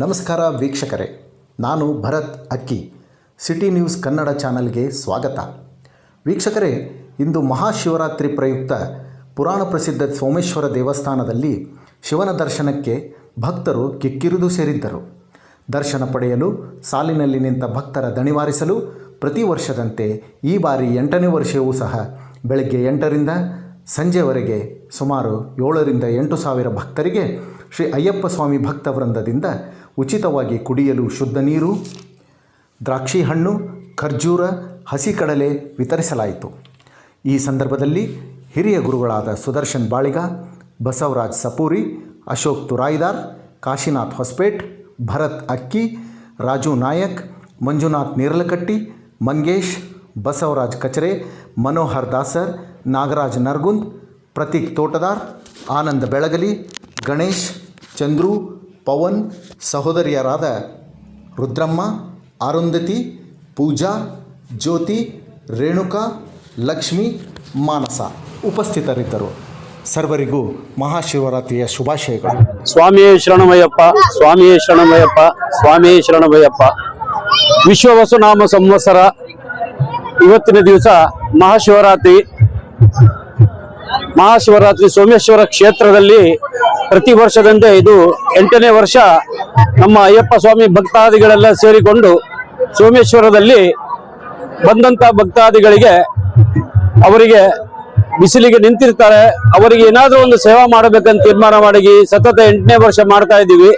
ನಮಸ್ಕಾರ ವೀಕ್ಷಕರೇ, ನಾನು ಭರತ್ ಅಕ್ಕಿ, ಸಿಟಿ ನ್ಯೂಸ್ ಕನ್ನಡ ಚಾನಲ್ಗೆ ಸ್ವಾಗತ. ವೀಕ್ಷಕರೇ, ಇಂದು ಮಹಾಶಿವರಾತ್ರಿ ಪ್ರಯುಕ್ತ ಪುರಾಣ ಪ್ರಸಿದ್ಧ ಸೋಮೇಶ್ವರ ದೇವಸ್ಥಾನದಲ್ಲಿ ಶಿವನ ದರ್ಶನಕ್ಕೆ ಭಕ್ತರು ಕಿಕ್ಕಿರಿದು ಸೇರಿದ್ದರು. ದರ್ಶನ ಪಡೆಯಲು ಸಾಲಿನಲ್ಲಿ ನಿಂತ ಭಕ್ತರ ದಣಿವಾರಿಸಲು ಪ್ರತಿ ವರ್ಷದಂತೆ ಈ ಬಾರಿ ಎಂಟನೇ ವರ್ಷವೂ ಸಹ ಬೆಳಗ್ಗೆ ಎಂಟರಿಂದ ಸಂಜೆವರೆಗೆ ಸುಮಾರು ಏಳರಿಂದ ಎಂಟು ಸಾವಿರ ಭಕ್ತರಿಗೆ ಶ್ರೀ ಅಯ್ಯಪ್ಪ ಸ್ವಾಮಿ ಭಕ್ತ ವೃಂದದಿಂದ ಉಚಿತವಾಗಿ ಕುಡಿಯಲು ಶುದ್ಧ ನೀರು, ದ್ರಾಕ್ಷಿ ಹಣ್ಣು, ಖರ್ಜೂರ ಹಸಿ ಕಡಲೆ ವಿತರಿಸಲಾಯಿತು. ಈ ಸಂದರ್ಭದಲ್ಲಿ ಹಿರಿಯ ಗುರುಗಳಾದ ಸುದರ್ಶನ್ ಬಾಳಿಗ, ಬಸವರಾಜ್ ಸಪೂರಿ, ಅಶೋಕ್ ತುರಾಯಿದಾರ್, ಕಾಶಿನಾಥ್ ಹೊಸಪೇಟ್, ಭರತ್ ಅಕ್ಕಿ, ರಾಜು ನಾಯಕ್, ಮಂಜುನಾಥ್ ನೇರ್ಲಕಟ್ಟಿ, ಮಂಗೇಶ್, ಬಸವರಾಜ್ ಕಚರೆ, ಮನೋಹರ್ ದಾಸರ್, ನಾಗರಾಜ್ ನರ್ಗುಂದ್, ಪ್ರತೀಕ್ ತೋಟದಾರ್, ಆನಂದ ಬೆಳಗಲಿ, ಗಣೇಶ್, ಚಂದ್ರು ಪವನ್ ಸಹೋದರಿಯರಾದ ರುದ್ರಮ್ಮ, ಅರುಂಧತಿ, ಪೂಜಾ, ಜ್ಯೋತಿ, ರೇಣುಕಾ, ಲಕ್ಷ್ಮಿ, ಮಾನಸ ಉಪಸ್ಥಿತರಿದ್ದರು. ಸರ್ವರಿಗೂ ಮಹಾಶಿವರಾತ್ರಿಯ ಶುಭಾಶಯಗಳು. ಸ್ವಾಮಿಯೇ ಶರಣಮಯ್ಯಪ್ಪ ಸ್ವಾಮಿಯೇ ಶರಣಮಯ್ಯಪ್ಪ ಸ್ವಾಮಿಯೇ ಶರಣಮಯ್ಯಪ್ಪ. ವಿಶ್ವವಸುನಾಮ ಸಂವತ್ಸರ ಇವತ್ತಿನ ದಿವಸ ಮಹಾಶಿವರಾತ್ರಿ. ಮಹಾಶಿವರಾತ್ರಿ ಸೋಮೇಶ್ವರ ಕ್ಷೇತ್ರದಲ್ಲಿ ಪ್ರತಿ ವರ್ಷದಂತೆ ಇದು ಎಂಟನೇ ವರ್ಷ ನಮ್ಮ ಅಯ್ಯಪ್ಪ ಸ್ವಾಮಿ ಭಕ್ತಾದಿಗಳೆಲ್ಲ ಸೇರಿಕೊಂಡು ಸೋಮೇಶ್ವರದಲ್ಲಿ ಬಂದಂತ ಭಕ್ತಾದಿಗಳಿಗೆ ಅವರಿಗೆ ಬಿಸಿಲಿಗೆ ನಿಂತಿರ್ತಾರೆ. ಅವರಿಗೆ ಏನಾದರೂ ಒಂದು ಸೇವಾ ಮಾಡಬೇಕಂತ ತೀರ್ಮಾನ ಮಾಡಿ ಸತತ ಎಂಟನೇ ವರ್ಷ ಮಾಡ್ತಾ ಇದ್ದೀವಿ.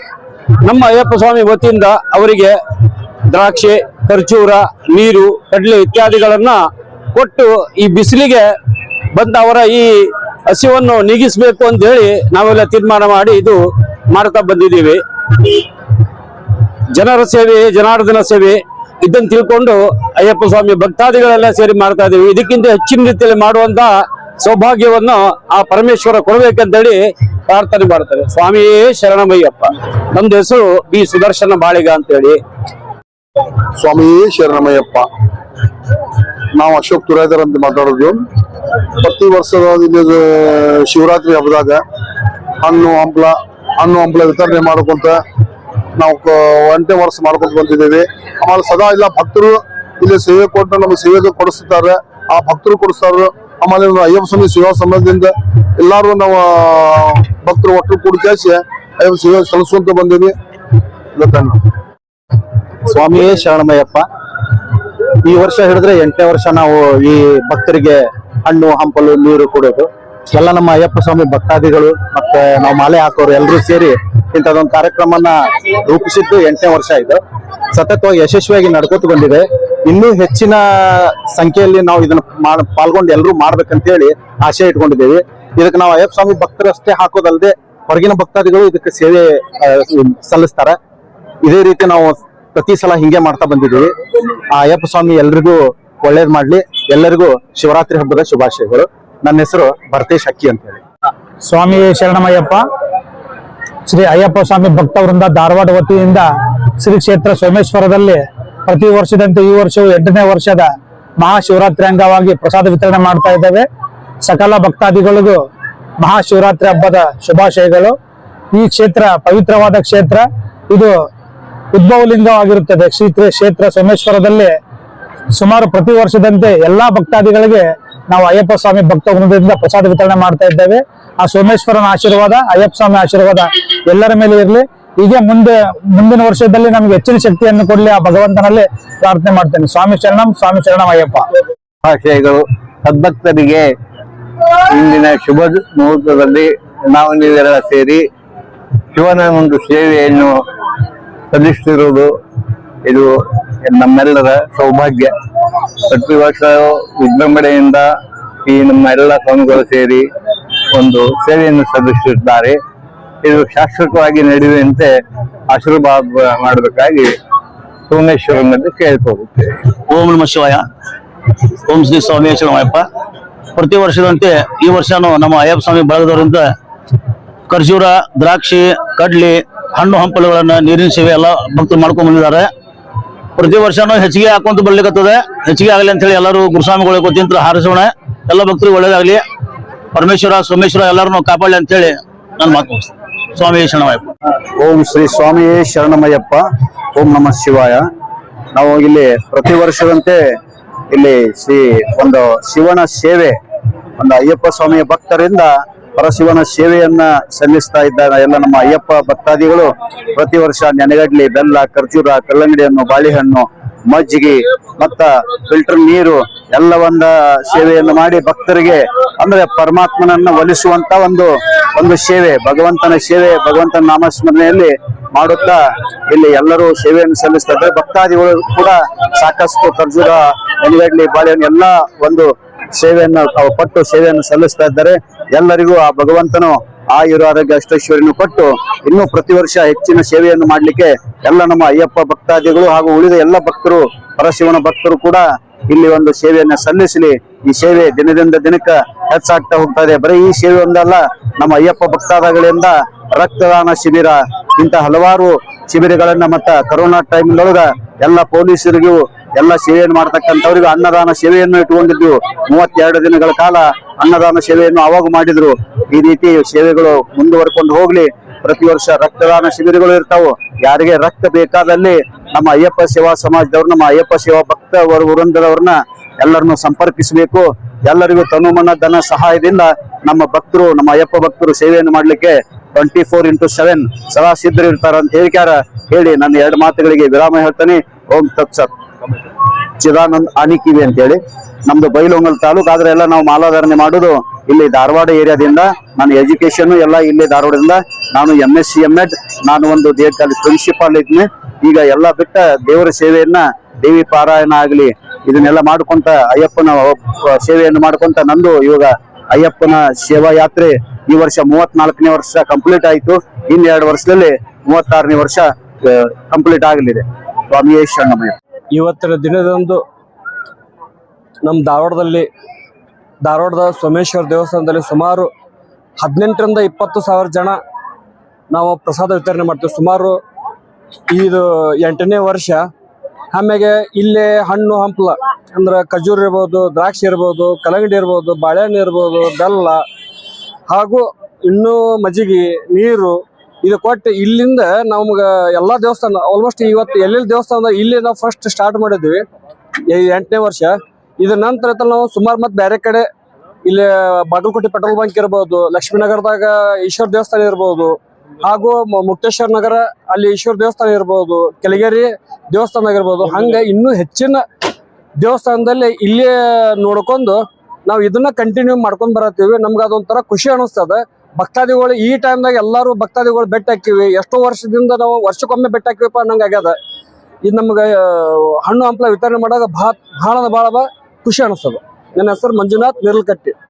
ನಮ್ಮ ಅಯ್ಯಪ್ಪ ಸ್ವಾಮಿ ವತಿಯಿಂದ ಅವರಿಗೆ ದ್ರಾಕ್ಷಿ, ಖರ್ಜೂರ, ನೀರು, ಕಡಲೆ ಇತ್ಯಾದಿಗಳನ್ನು ಕೊಟ್ಟು ಈ ಬಿಸಿಲಿಗೆ ಬಂದ ಅವರ ಈ ಹಸಿವನ್ನು ನೀಗಿಸಬೇಕು ಅಂತ ಹೇಳಿ ನಾವೆಲ್ಲ ತೀರ್ಮಾನ ಮಾಡಿ ಇದು ಮಾಡ್ತಾ ಬಂದಿದ್ದೀವಿ. ಜನರ ಸೇವೆ, ಜನಾರ್ದನ ಸೇವೆ ಇದನ್ನು ತಿಳ್ಕೊಂಡು ಅಯ್ಯಪ್ಪ ಸ್ವಾಮಿ ಭಕ್ತಾದಿಗಳೆಲ್ಲ ಸೇರಿ ಮಾಡ್ತಾ ಇದ್ದೀವಿ. ಇದಕ್ಕಿಂತ ಹೆಚ್ಚಿನ ರೀತಿಯಲ್ಲಿ ಮಾಡುವಂತ ಸೌಭಾಗ್ಯವನ್ನು ಆ ಪರಮೇಶ್ವರ ಕೊಡಬೇಕಂತೇಳಿ ಪ್ರಾರ್ಥನೆ ಮಾಡ್ತಾರೆ ಸ್ವಾಮಿಯೇ ಶರಣಮಯ್ಯಪ್ಪ. ನಮ್ದು ಹೆಸರು ಬಿ ಸುದರ್ಶನ ಬಾಳಿಗ ಅಂತೇಳಿ. ಸ್ವಾಮಿಯೇ ಶರಣಮಯ್ಯಪ್ಪ. ನಾವು ಅಶೋಕ್ ತುರಾಯ್ದರ್ ಅಂತ ಮಾತಾಡೋದು. ಪ್ರತಿ ವರ್ಷದ ಇಲ್ಲಿ ಶಿವರಾತ್ರಿ ಹಬ್ಬದಾಗ ಹಣ್ಣು, ಹಂಪ್ಲ ಹಣ್ಣು, ಹಂಪ್ಲ ವಿತರಣೆ ಮಾಡ್ಕೊಂತ ನಾವು ಒಂಟೇ ವರ್ಷ ಮಾಡ್ಕೊಂತ ಬಂದಿದ್ದೇವೆ. ಆಮೇಲೆ ಸದಾ ಇಲ್ಲ ಭಕ್ತರು ಇಲ್ಲಿ ಸೇವೆ ಕೊಟ್ಟು ನಮ್ಗೆ ಸೇವೆ ಕೊಡಿಸ್ತಾರೆ. ಆ ಭಕ್ತರು ಕೊಡಿಸ್ತಾರೆ. ಆಮೇಲೆ ಅಯ್ಯಪ್ಪ ಸ್ವಾಮಿ ಸೇವಾ ಸಂಬಂಧದಿಂದ ಎಲ್ಲರೂ ನಾವು ಭಕ್ತರು ಒಟ್ಟು ಕೂಡಿ ಕೇಳಿಸಿ ಅಯ್ಯಪ್ಪ ಸೇವೆ ಸಲ್ಲಿಸುವಂತ ಬಂದೀವಿ. ಸ್ವಾಮಿಯೇ ಶರಣಮಯ್ಯಪ್ಪ. ಈ ವರ್ಷ ಹಿಡಿದ್ರೆ ಎಂಟನೇ ವರ್ಷ ನಾವು ಈ ಭಕ್ತರಿಗೆ ಹಣ್ಣು, ಹಂಪಲು, ನೀರು ಕೊಡೋದು ಎಲ್ಲ ನಮ್ಮ ಅಯ್ಯಪ್ಪ ಸ್ವಾಮಿ ಭಕ್ತಾದಿಗಳು ಮತ್ತೆ ನಾವು ಮಾಲೆ ಹಾಕೋರು ಎಲ್ಲರೂ ಸೇರಿ ಇಂಥದೊಂದು ಕಾರ್ಯಕ್ರಮನ ರೂಪಿಸಿದ್ದು ಎಂಟನೇ ವರ್ಷ ಇದು. ಸತತವಾಗಿ ಯಶಸ್ವಿಯಾಗಿ ನಡ್ಕೋತ ಬಂದಿದೆ ಇನ್ನೂ ಹೆಚ್ಚಿನ ಸಂಖ್ಯೆಯಲ್ಲಿ ನಾವು ಇದನ್ನ ಪಾಲ್ಗೊಂಡು ಎಲ್ಲರೂ ಮಾಡ್ಬೇಕಂತೇಳಿ ಆಶಯ ಇಟ್ಕೊಂಡಿದ್ದೀವಿ. ಇದಕ್ಕೆ ನಾವು ಅಯ್ಯಪ್ಪ ಸ್ವಾಮಿ ಭಕ್ತರಷ್ಟೇ ಹಾಕೋದಲ್ಲದೆ ಹೊರಗಿನ ಭಕ್ತಾದಿಗಳು ಇದಕ್ಕೆ ಸೇವೆ ಸಲ್ಲಿಸ್ತಾರೆ. ಇದೇ ರೀತಿ ನಾವು ಪ್ರತಿ ಸಲ ಹಿಂಗೆ ಮಾಡ್ತಾ ಬಂದಿದ್ದೀವಿ. ಆ, ಅಯ್ಯಪ್ಪ ಸ್ವಾಮಿ ಎಲ್ರಿಗೂ ಒಳ್ಳೇದ್ ಮಾಡ್ಲಿ. ಎಲ್ಲರಿಗೂ ಶಿವರಾತ್ರಿ ಹಬ್ಬದ ಶುಭಾಶಯಗಳು. ನನ್ನ ಹೆಸರು ಭರತೇಶ್ ಅಕ್ಕಿ ಅಂತ ಹೇಳಿ. ಸ್ವಾಮಿ ಶರಣಮಯ್ಯಪ್ಪ, ಶ್ರೀ ಅಯ್ಯಪ್ಪ ಸ್ವಾಮಿ ಭಕ್ತ ವೃಂದ ಧಾರವಾಡ ವತಿಯಿಂದ ಶ್ರೀ ಕ್ಷೇತ್ರ ಸೋಮೇಶ್ವರದಲ್ಲಿ ಪ್ರತಿ ವರ್ಷದಂತೆ ಈ ವರ್ಷವು ಎಂಟನೇ ವರ್ಷದ ಮಹಾಶಿವರಾತ್ರಿ ಅಂಗವಾಗಿ ಪ್ರಸಾದ ವಿತರಣೆ ಮಾಡ್ತಾ ಇದ್ದೇವೆ. ಸಕಲ ಭಕ್ತಾದಿಗಳಿಗೂ ಮಹಾಶಿವರಾತ್ರಿ ಹಬ್ಬದ ಶುಭಾಶಯಗಳು. ಈ ಕ್ಷೇತ್ರ ಪವಿತ್ರವಾದ ಕ್ಷೇತ್ರ. ಇದು ಉದ್ಭವಲಿಂಗವಾಗಿರುತ್ತದೆ. ಶ್ರೀ ಕ್ಷೇತ್ರ ಸೋಮೇಶ್ವರದಲ್ಲಿ ಸುಮಾರು ಪ್ರತಿ ವರ್ಷದಂತೆ ಎಲ್ಲಾ ಭಕ್ತಾದಿಗಳಿಗೆ ನಾವು ಅಯ್ಯಪ್ಪ ಸ್ವಾಮಿ ಭಕ್ತ ಪ್ರಸಾದ ವಿತರಣೆ ಮಾಡ್ತಾ ಇದ್ದೇವೆ. ಆ ಸೋಮೇಶ್ವರನ ಆಶೀರ್ವಾದ, ಅಯ್ಯಪ್ಪ ಸ್ವಾಮಿ ಆಶೀರ್ವಾದ ಎಲ್ಲರ ಮೇಲೆ ಇರಲಿ. ಹೀಗೆ ಮುಂದೆ, ಮುಂದಿನ ವರ್ಷದಲ್ಲಿ ನಮಗೆ ಹೆಚ್ಚಿನ ಶಕ್ತಿಯನ್ನು ಕೊಡಲಿ ಆ ಭಗವಂತನಲ್ಲಿ ಪ್ರಾರ್ಥನೆ ಮಾಡ್ತೇನೆ. ಸ್ವಾಮಿ ಶರಣಂ ಸ್ವಾಮಿ ಶರಣಂ ಅಯ್ಯಪ್ಪ. ಆಶಯಗಳು ಸದ್ಭಕ್ತರಿಗೆ ಇಂದಿನ ಶುಭ ಮುಹೂರ್ತದಲ್ಲಿ ನಾವು ನೀವೆಲ್ಲ ಸೇರಿ ಶಿವನ ಒಂದು ಸೇವೆಯನ್ನು ಸಲ್ಲಿಸುತ್ತಿರುವುದು ಇದು ನಮ್ಮೆಲ್ಲರ ಸೌಭಾಗ್ಯ. ಪ್ರತಿ ವರ್ಷ ವಿಜೃಂಭಣೆಯಿಂದ ಈ ನಮ್ಮ ಎಲ್ಲ ಸ್ವಾಮಿಗಳು ಸೇರಿ ಒಂದು ಸೇವೆಯನ್ನು ಸಲ್ಲಿಸುತ್ತಿದ್ದಾರೆ ಇದು ಶಾಶ್ವತವಾಗಿ ನಡೆಯುವಂತೆ ಆಶೀರ್ವಾದ ಮಾಡಬೇಕಾಗಿ ಸೋಮೇಶ್ವರನಲ್ಲಿ ಕೇಳ್ಕೋಗುತ್ತೇವೆ ಓಂ ನಮ ಶಿವಾಯ. ಓಂ ಶ್ರೀ ಸೋಮೇಶ್ವರಮಯ್ಯಪ್ಪ. ಪ್ರತಿ ವರ್ಷದಂತೆ ಈ ವರ್ಷನೂ ನಮ್ಮ ಅಯ್ಯಪ್ಪ ಸ್ವಾಮಿ ಬಳಗದವರಿಂದ ಖರ್ಜೂರ, ದ್ರಾಕ್ಷಿ, ಕಡ್ಲಿ ಹಣ್ಣು ಹಂಪಲುಗಳನ್ನು ನೀರಿನ ಸೇವೆ ಎಲ್ಲ ಭಕ್ತರು ಮಾಡ್ಕೊಂಡು ಬಂದಿದ್ದಾರೆ. ಪ್ರತಿ ವರ್ಷನೂ ಹೆಚ್ಚಿಗೆ ಹಾಕೊಂತ ಬರ್ಲಿಕ್ಕತ್ತದೆ ಹೆಚ್ಚಿಗೆ ಆಗಲಿ ಅಂತ ಹೇಳಿ ಎಲ್ಲರೂ ಗುರುಸ್ವಾಮಿಗಳು ಗೊತ್ತಿಂತ ಹಾರಿಸೋಣ. ಎಲ್ಲ ಭಕ್ತರಿಗೆ ಒಳ್ಳೇದಾಗ್ಲಿ. ಪರಮೇಶ್ವರ, ಸೋಮೇಶ್ವರ ಎಲ್ಲರನ್ನು ಕಾಪಾಡಲಿ ಅಂತ ಹೇಳಿ ನಾನು ಮಾತು ಸ್ವಾಮಿ ಶರಣಮಯ್ಯಪ್ಪ. ಓಂ ಶ್ರೀ ಸ್ವಾಮಿಯೇ ಶರಣಮಯಪ್ಪ ಓಂ ನಮಃ ಶಿವಾಯ. ನಾವು ಇಲ್ಲಿ ಪ್ರತಿ ವರ್ಷದಂತೆ ಇಲ್ಲಿ ಶ್ರೀ ಒಂದು ಶಿವನ ಸೇವೆ, ಒಂದು ಅಯ್ಯಪ್ಪ ಸ್ವಾಮಿಯ ಭಕ್ತರಿಂದ ಪರಶಿವನ ಸೇವೆಯನ್ನ ಸಲ್ಲಿಸ್ತಾ ಇದ್ದ ಎಲ್ಲ ನಮ್ಮ ಅಯ್ಯಪ್ಪ ಭಕ್ತಾದಿಗಳು ಪ್ರತಿ ವರ್ಷ ನೆನೆಗಡ್ಲಿ, ಬೆಲ್ಲ, ಖರ್ಜೂರ ಕಲ್ಲಂಗಡಿ ಹಣ್ಣು ಬಾಳೆಹಣ್ಣು, ಮಜ್ಜಿಗೆ ಮತ್ತ ಫಿಲ್ಟರ್ ನೀರು ಎಲ್ಲವನ್ನ ಸೇವೆಯನ್ನು ಮಾಡಿ ಭಕ್ತರಿಗೆ ಅಂದ್ರೆ ಪರಮಾತ್ಮನನ್ನ ಒಲಿಸುವಂತ ಒಂದು ಒಂದು ಸೇವೆ, ಭಗವಂತನ ಸೇವೆ ಭಗವಂತನ ನಾಮಸ್ಮರಣೆಯಲ್ಲಿ ಮಾಡುತ್ತಾ ಇಲ್ಲಿ ಎಲ್ಲರೂ ಸೇವೆಯನ್ನು ಸಲ್ಲಿಸ್ತಾ ಭಕ್ತಾದಿಗಳು ಕೂಡ ಸಾಕಷ್ಟು ಖರ್ಜೂರ, ನೆನೆಗಡ್ಲಿ, ಬಾಳೆಹಣ್ಣು, ಎಲ್ಲ ಒಂದು ಸೇವೆಯನ್ನು ಪಟ್ಟು ಸೇವೆಯನ್ನು ಸಲ್ಲಿಸ್ತಾ ಇದ್ದಾರೆ. ಎಲ್ಲರಿಗೂ ಆ ಭಗವಂತನು ಆಯುರ ಆರೋಗ್ಯ ಅಷ್ಟೈಶ್ವರ್ಯನು ಕೊಟ್ಟು ಇನ್ನೂ ಪ್ರತಿ ವರ್ಷ ಹೆಚ್ಚಿನ ಸೇವೆಯನ್ನು ಮಾಡಲಿಕ್ಕೆ ಎಲ್ಲ ನಮ್ಮ ಅಯ್ಯಪ್ಪ ಭಕ್ತಾದಿಗಳು ಹಾಗೂ ಉಳಿದ ಎಲ್ಲ ಭಕ್ತರು, ಪರಶಿವನ ಭಕ್ತರು ಕೂಡ ಇಲ್ಲಿ ಒಂದು ಸೇವೆಯನ್ನ ಸಲ್ಲಿಸಲಿ. ಈ ಸೇವೆ ದಿನದಿಂದ ದಿನಕ್ಕೆ ಹೆಚ್ಚಾಗ್ತಾ ಹೋಗ್ತಾ ಇದೆ. ಬರೀ ಈ ಸೇವೆ ಒಂದಲ್ಲ, ನಮ್ಮ ಅಯ್ಯಪ್ಪ ಭಕ್ತಾದಗಳಿಂದ ರಕ್ತದಾನ ಶಿಬಿರ ಇಂತ ಹಲವಾರು ಶಿಬಿರಗಳನ್ನ ಮತ್ತ ಕರೋನಾ ಟೈಮ್ ಒಳಗ ಎಲ್ಲ ಪೊಲೀಸರಿಗೂ ಎಲ್ಲ ಸೇವೆಯನ್ನು ಮಾಡ್ತಕ್ಕಂಥವ್ರಿಗೂ ಅನ್ನದಾನ ಸೇವೆಯನ್ನು ಇಟ್ಕೊಂಡಿದ್ದು ಮೂವತ್ತೆರಡು ದಿನಗಳ ಕಾಲ ಅನ್ನದಾನ ಸೇವೆಯನ್ನು ಅವಾಗ ಮಾಡಿದ್ರು. ಈ ರೀತಿ ಸೇವೆಗಳು ಮುಂದುವರ್ಕೊಂಡು ಹೋಗ್ಲಿ. ಪ್ರತಿ ವರ್ಷ ರಕ್ತದಾನ ಶಿಬಿರಗಳು ಇರ್ತಾವು. ಯಾರಿಗೆ ರಕ್ತ ಬೇಕಾದಲ್ಲಿ ನಮ್ಮ ಅಯ್ಯಪ್ಪ ಸೇವಾ ಸಮಾಜದವ್ರು, ನಮ್ಮ ಅಯ್ಯಪ್ಪ ಸೇವಾ ಭಕ್ತ ವರ್- ವೃಂದದವ್ರನ್ನ ಎಲ್ಲರನ್ನು ಸಂಪರ್ಕಿಸಬೇಕು. ಎಲ್ಲರಿಗೂ ತನುಮನ ಧನ ಸಹಾಯದಿಂದ ನಮ್ಮ ಭಕ್ತರು, ನಮ್ಮ ಅಯ್ಯಪ್ಪ ಭಕ್ತರು ಸೇವೆಯನ್ನು ಮಾಡ್ಲಿಕ್ಕೆ ಟ್ವೆಂಟಿ ಫೋರ್ ಇಂಟು ಸೆವೆನ್ ಸದಾ ಸಿದ್ಧರಿರ್ತಾರ ಅಂತ ಹೇಳಿಕಾರ ಹೇಳಿ, ನನ್ನ ಎರಡು ಮಾತುಗಳಿಗೆ ವಿರಾಮ ಹೇಳ್ತಾನೆ. ಓಂ ತತ್ಸತ್. ಚಿದಾನಂದ್ ಆನಿಕಿವಿ ಅಂತ ಹೇಳಿ ನಮ್ದು ಬೈಲೊಂಗಲ್ ತಾಲೂಕು, ಆದ್ರೆ ಎಲ್ಲ ನಾವು ಮಾಲಾಧಾರಣೆ ಮಾಡೋದು ಇಲ್ಲಿ ಧಾರವಾಡ ಏರಿಯಾದಿಂದ. ನಾನು ಎಜುಕೇಶನ್ ಎಲ್ಲ ಇಲ್ಲಿ ಧಾರವಾಡದಿಂದ. ನಾನು M S C M Ed ನಾನು ಒಂದು ದೇಹದಲ್ಲಿ ಪ್ರಿನ್ಸಿಪಾಲ್ ಇದ್ದೀನಿ ಈಗ ಎಲ್ಲ ಬಿಟ್ಟ ದೇವರ ಸೇವೆಯನ್ನ ದೇವಿ ಪಾರಾಯಣ ಆಗ್ಲಿ, ಇದನ್ನೆಲ್ಲ ಮಾಡ್ಕೊಂತ ಅಯ್ಯಪ್ಪನ ಸೇವೆಯನ್ನು ಮಾಡ್ಕೊಂತ ನಂದು ಇವಾಗ ಅಯ್ಯಪ್ಪನ ಸೇವಾ ಯಾತ್ರೆ ಈ ವರ್ಷ ಮೂವತ್ನಾಲ್ಕನೇ ವರ್ಷ ಕಂಪ್ಲೀಟ್ ಆಯ್ತು. ಇನ್ ಎರಡು ವರ್ಷದಲ್ಲಿ ಮೂವತ್ತಾರನೇ ವರ್ಷ ಕಂಪ್ಲೀಟ್ ಆಗಲಿದೆ. ಸ್ವಾಮಿ ಶರಣಮಯ್ಯ ಇವತ್ತಿನ ದಿನದಂದು ನಮ್ಮ ಧಾರವಾಡದಲ್ಲಿ, ಧಾರವಾಡದ ಸೋಮೇಶ್ವರ ದೇವಸ್ಥಾನದಲ್ಲಿ ಸುಮಾರು ಹದಿನೆಂಟರಿಂದ ಇಪ್ಪತ್ತು ಸಾವಿರ ಜನ ನಾವು ಪ್ರಸಾದ ವಿತರಣೆ ಮಾಡ್ತೀವಿ. ಸುಮಾರು ಇದು ಎಂಟನೇ ವರ್ಷ. ಆಮ್ಯಾಗೆ ಇಲ್ಲೇ ಹಣ್ಣು ಹಂಪ್ಲ ಅಂದ್ರೆ ಖಜೂರ್ ಇರ್ಬೋದು, ದ್ರಾಕ್ಷಿ ಇರ್ಬೋದು ಕಲಂಗಡಿ ಇರ್ಬೋದು, ಬಾಳೆಹಣ್ಣು ಇರ್ಬೋದು, ಬೆಲ್ಲ ಹಾಗೂ ಇನ್ನೂ ಮಜ್ಜಿಗೆ, ನೀರು ಇದು ಕೊಟ್ಟು ಇಲ್ಲಿಂದ ನಮ್ಗೆ ಎಲ್ಲ ದೇವಸ್ಥಾನ ಆಲ್ಮೋಸ್ಟ್ ಇವತ್ತು ಎಲ್ಲೆಲ್ಲಿ ದೇವಸ್ಥಾನ ಇಲ್ಲಿ ನಾವು ಫಸ್ಟ್ ಸ್ಟಾರ್ಟ್ ಮಾಡಿದ್ವಿ. ಎಂಟನೇ ವರ್ಷ. ಇದ್ರ ನಂತರ ನಾವು ಸುಮಾರು ಮತ್ತೆ ಬೇರೆ ಕಡೆ ಇಲ್ಲಿ ಬಾಗಲಕೋಟೆ ಪೆಟ್ರೋಲ್ ಬಂಕ್ ಇರ್ಬೋದು ಲಕ್ಷ್ಮೀನಗರದಾಗ ಈಶ್ವರ ದೇವಸ್ಥಾನ ಇರ್ಬೋದು, ಹಾಗೂ ಮುಕ್ತೇಶ್ವರ ನಗರ ಅಲ್ಲಿ ಈಶ್ವರ ದೇವಸ್ಥಾನ ಇರ್ಬೋದು, ಕೆಳಗೇರಿ ದೇವಸ್ಥಾನ ಇರ್ಬೋದು ಹಂಗೆ ಇನ್ನೂ ಹೆಚ್ಚಿನ ದೇವಸ್ಥಾನದಲ್ಲಿ ಇಲ್ಲೇ ನೋಡ್ಕೊಂಡು ನಾವು ಇದನ್ನ ಕಂಟಿನ್ಯೂ ಮಾಡ್ಕೊಂಡ್ ಬರತ್ತೀವಿ. ನಮ್ಗೆ ಅದೊಂಥರ ಖುಷಿ ಅನಿಸ್ತದೆ. ಭಕ್ತಾದಿಗಳು ಈ ಟೈಮ್ದಾಗ ಎಲ್ಲರೂ ಭಕ್ತಾದಿಗಳು ಬೆಟ್ಟ ಹಾಕಿವಿ. ಎಷ್ಟೋ ವರ್ಷದಿಂದ ನಾವು ವರ್ಷಕ್ಕೊಮ್ಮೆ ಬೆಟ್ಟ ಹಾಕಿವಪ್ಪ ನಂಗೆ ಆಗ್ಯದ. ಇದು ನಮ್ಗೆ ಹಣ್ಣು ಹಂಪ್ಲ ವಿತರಣೆ ಮಾಡಾಗ ಭಾಳ ಭಾಳ ಭಾಳ ಖುಷಿ ಅನಿಸ್ತದ. ನನ್ನ ಹೆಸರು ಮಂಜುನಾಥ್ ನಿರ್ಲ್ಕಟ್ಟಿ.